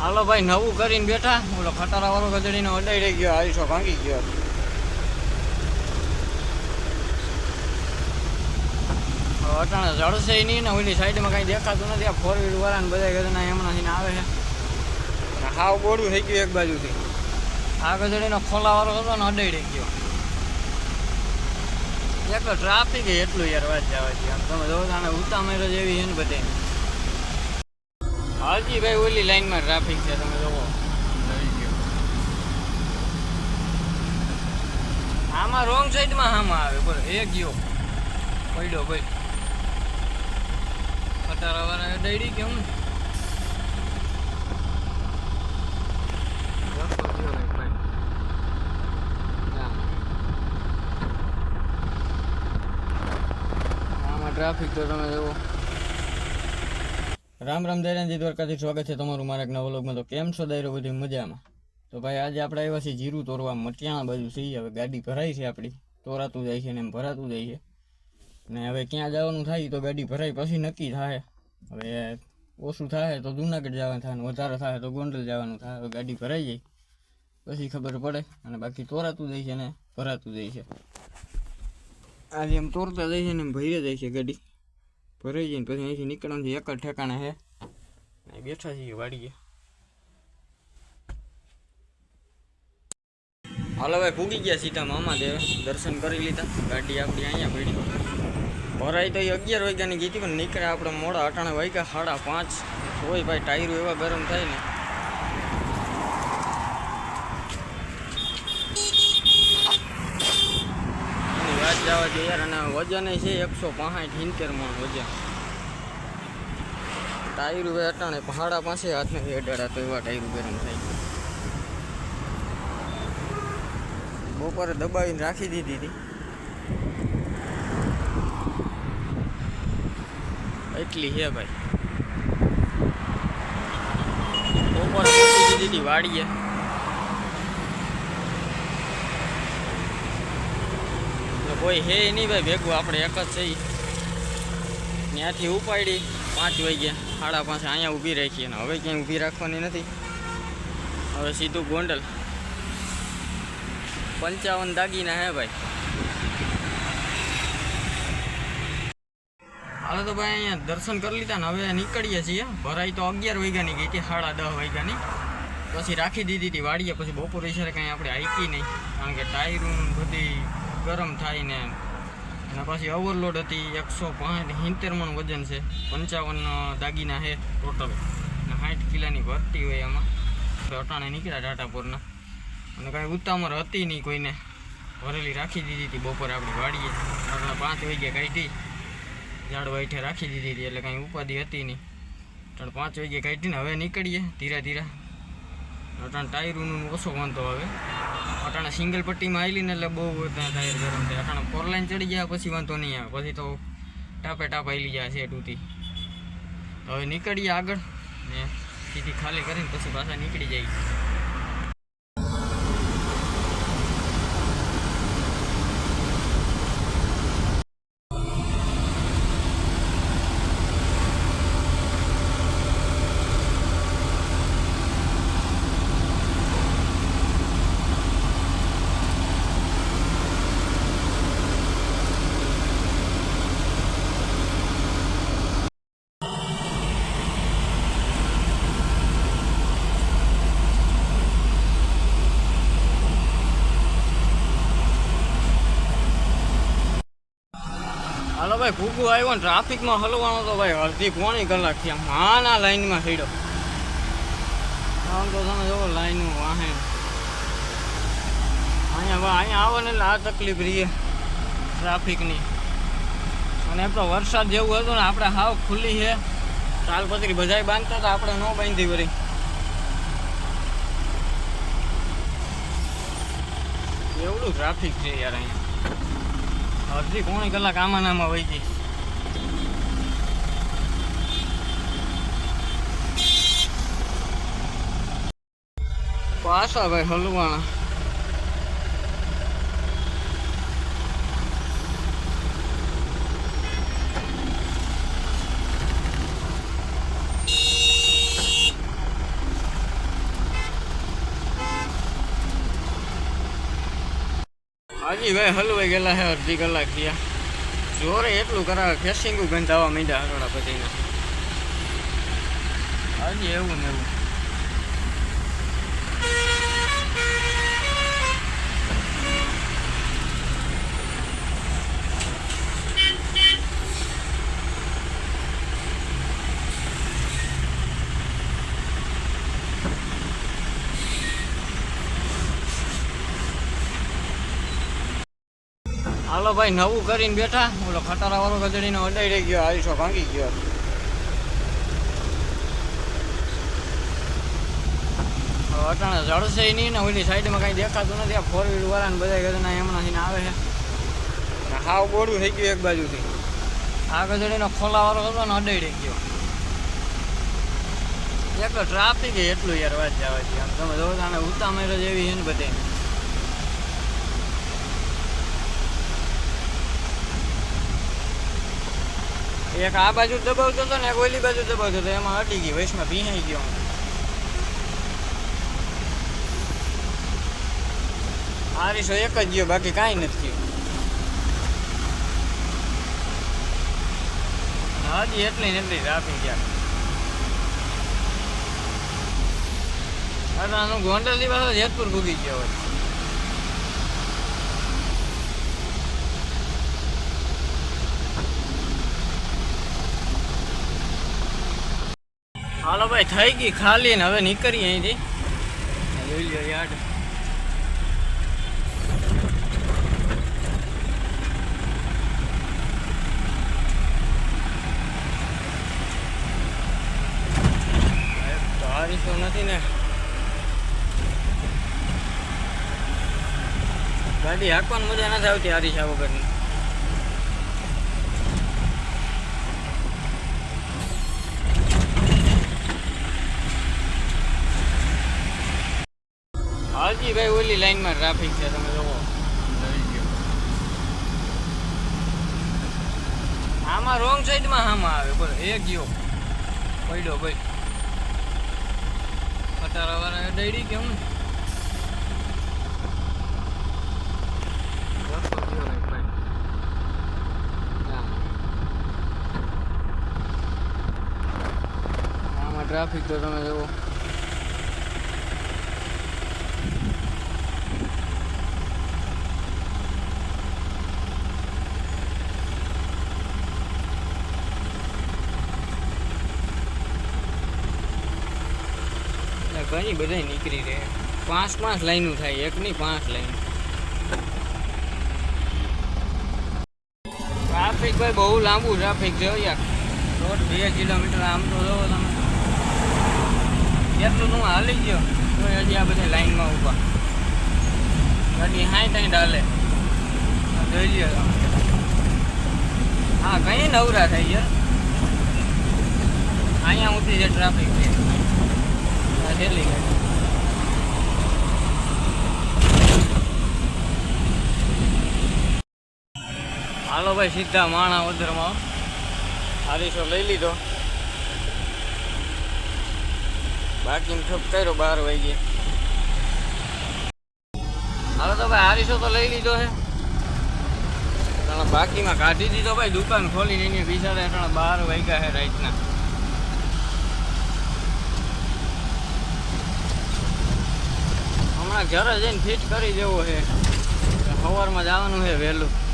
હાલો ભાઈ, નવું કરીને બેઠા. ઓલો ખટારા વાળો ગધડીનો અડાઈ ગયો આવીશો ભાંગી ગયો. અટાણે જળશે નહીં ને ઓલી સાઈડમાં કાંઈ દેખાતું નથી. આ ફોર વ્હીલ વાળા ને બધા ગધના એમનાથી આવે છે. હાવ બોડું થઈ ગયું એક બાજુથી. આ ગધડીનો ખોલાવાળો હતો ને અડાઈ ગયો. એક ટ્રાફિક એટલું યાર વાત જવા છે તમે જોવો આને ઉતામેરો જેવી છે ને બધી હાજી ભાઈ ઓલી લાઈનમાં ટ્રાફિક છે, તમે જોવો. આમાં રોંગ સાઈડમાં આમાં આવે, બોલો, એ ગયો. પડ્યો ભાઈ. ખટારા વાળા ડૈડી કેમ ટ્રાફિક તો તમે જુઓ રામ રામ દૈરાનજી દ્વારકાથી સ્વાગત છે તમારું મારા એક નવા તો કેમ છો દાયરો બધી મજામાં? તો ભાઈ, આજે આપણે આવ્યા છીએ જીરું તોરવા મટિયાણા બાજુ છીએ. હવે ગાડી ભરાઈ છે આપણી. તોરાતું જાય છે ને એમ ભરાતું જાય છે. ને હવે ક્યાં જવાનું થાય તો ગાડી ભરાઈ પછી નક્કી થાય. હવે ઓછું થાય તો જુનાગઢ જવાનું થાય વધારે થાય તો ગોંડલ જવાનું થાય. હવે ગાડી ભરાઈ જાય પછી ખબર પડે. અને બાકી તોરાતું જાય છે ને ભરાતું જાય છે. આજે એમ તોરતા જાય છે ને એમ ભરી જાય છે ગાડી. ભરાઈ જાય ને પછી અહીંથી નીકળવાનું છે એક જ ઠેકાણે છે અહીં બેઠા છીએ વાડીએ હાલો ભાઈ પૂગી ગયા સીધા મામા દેવે દર્શન કરી લીધા ગાડી આપણી અહીંયા પડી ભરાઈ તો એ અગિયાર વાગ્યાની ગઈ હતી પણ નીકળ્યા આપણે મોડા અટાણે વાગ્યા, સાડા પાંચ. હોય ભાઈ, ટાયરો એવા ગરમ થાય ને. જવા દે યાર અને વજન છે એકસો પાંસઠ હિંતેર મણ વજન. ટાયરું ભાઈ ને પહાડા પાસે હાથને અડાડા તો એવા ટાયરું ગરમ થાય બપોરે દબાવીને રાખી દીધી હતી. એટલી છે ભાઈ. બપોરે દીધી વાડીએ. કોઈ હે નહીં ભાઈ, ભેગું આપણે એક જ છે ત્યાંથી ઉપાડી, પાંચ વાગ્યા સાડા પાંચ અહીંયા ઊભી રાખી અને હવે ક્યાંય ઊભી રાખવાની નથી. હવે સીધું ગોંડલ. પંચાવન દાગીના હે ભાઈ. હાલો તો ભાઈ અહીંયા દર્શન કરી લીધા ને હવે નીકળીએ છીએ. ભરાઈ તો અગિયાર વાગ્યાની ગઈ હતી, સાડા દસ વાગ્યાની. પછી રાખી દીધી હતી વાડીએ, પછી બપોર વિચારે કાંઈ આપણે હાઈકી નહીં. કારણ કે ટાયરું બધી ગરમ થાય ને અને પાછી ઓવરલોડ હતી, એકસો પાંચ મણ વજન છે. પંચાવન દાગીના છે ટોટલ અને સાઠ કિલાની ભરતી હોય એમાં અટાણે નીકળ્યા ટાટાપુરના. અને કાંઈ ઉતામર હતી નહીં કોઈને. ભરેલી રાખી દીધી હતી, બપોરે આપણી વાડીએ. આપણે પાંચ વાગ્યા કાઢી. ઝાડ વાઈઠે રાખી દીધી હતી, એટલે કાંઈ ઉપાધિ હતી નહીં. ત્રણ પાંચ વાગ્યે કાઢીને હવે નીકળીએ ધીરે ધીરે. અટાણે ટાયરોનું ઓછો વાંધો હવે અટાણે સિંગલ પટ્ટીમાં આવેલી એટલે બહુ બધા ટાયર ગરમ થાય. અટાણે ફોર લાઈન ચડી ગયા પછી વાંધો નહીં આવે. પછી તો ટાપે ટાપ આવી જાય છે ટૂતી હવે નીકળીએ આગળ ને સીધી ખાલી કરીને પછી પાછા નીકળી જાય ભાઈ ભૂગું આવ્યો ને ટ્રાફિકમાં હલવાનો તો ભાઈ અડધી પોણી કલાકથી માના લાઈનમાં સીડો આમ તો તમે જોવો, લાઈનનું વાહે અહીંયા અહીંયા આવો ને એટલે આ તકલીફ રહીએ ટ્રાફિકની. અને એમ તો વરસાદ જેવું હતું ને, આપણે હાવ ખુલ્લી છે. તાલપત્રી બધાય બાંધતા હતા, આપણે ન બાંધી વળી. એવડું ટ્રાફિક છે યાર અહીંયા. અડધી પોણી કલાક આમાં નામાં વહી ગઈ. પાછા ભાઈ હલવાણા ભાઈ હલવાઈ ગયેલા છે અડધી કલાક થયા. જોરે એટલું કરાવે ફેસિંગું ગંધ આવવા માંડ્યા હરોડા પછી હજી, એવું ને એવું. હાલો ભાઈ, નવું કરીને બેઠા. ઓલો ખટારા વાળો ગધડીને અડાઈ ગયો આયુષો ભાંગી ગયો. અટાણે જળશે નહીં ને ઓલી સાઈડમાં કાંઈ દેખાતું નથી. આ ફોર વ્હીલ વાળા ને બધા ગધના એમનાથી આવે છે. હાવ બોડું થઈ ગયું એક બાજુથી. આ ગધડીનો ખોલા વાળો હતો ને અડાઈ ગયો. એક ટ્રાફિક એટલું યાર વાત જવા છે. આમ તમે જોવો આને ઉતામેર જ એવી છે ને બધી એક આ બાજુ દબાવતો હતો ને એક ઓલી બાજુ દબાવતો હતો, એમાં અટી ગઈ વૈશમાં ભીહાઈ ગયો. આરીસો એક જ ગયો, બાકી કાંઈ નથી ગયું હજી એટલી ને એટલી રાખી ગયા આનું ગોંડલ દિવસ જેતપુર ભૂગી ગયો હોય. હાલો ભાઈ થઈ ગઈ ખાલી ને હવે નીકળીએ અહીંથી. જોઈ લ્યો યાર. તો નથી ને. ગાડી હાંકવાની મજા નથી આવતી આરીસા વગરની હાજી ભાઈ ઓલી લાઈનમાં ટ્રાફિક છે, તમે જોવો. આમાં રોંગ સાઈડમાં આમાં આવે, બોલો એક ગયો. પડ્યો ભાઈ. ખટારા વાળા ડૈડી કે હું ટ્રાફિક તો તમે જોવો. ઘણી બધાય નીકળી રહે. પાંચ પાંચ લાઈનો થાય, એક ની પાંચ લાઈન. ટ્રાફિક ભાઈ બહુ લાંબુ ટ્રાફિક છે યાર. દોઢ બે કિલોમીટર આમ તો જોવો તમે. એટલું હું હાલી ગયો તો હજી આ બધા લાઈનમાં ઊભા. ગાડી હાઈ ત્યાં ડાલે જોઈ લ્યો. હા કઈ નવરા થઈ યાર. અહીંયા ઉઠી જે ટ્રાફિક છે. છેલ્લી ગાડી. હાલો ભાઈ, સીધા માણા વદરમાં હારીસો લઈ લીધો? બાકી ઠપ કર્યો, બાર વાગે હાલો તો ભાઈ આરીસો તો લઈ લીધો છે બાકીમાં કાઢી દીધો ભાઈ, દુકાન ખોલીને એની હેઠળ બાર વાગ્યા છે રાતના. હમણાં ઘરે જઈને ફિટ કરી દેવો છે. સવારમાં જવાનું છે વહેલું.